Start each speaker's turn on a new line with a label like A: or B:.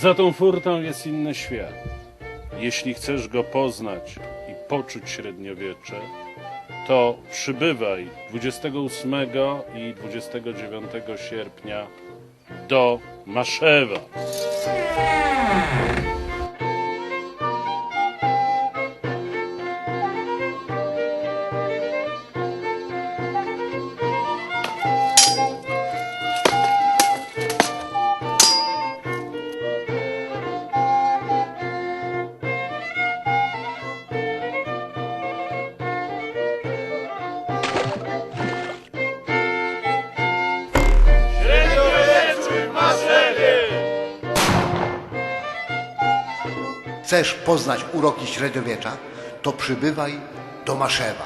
A: Za tą furtą jest inny świat. Jeśli chcesz go poznać i poczuć średniowiecze, to przybywaj 28 i 29 sierpnia do Maszewa.
B: Chcesz poznać uroki średniowiecza, to przybywaj do Maszewa.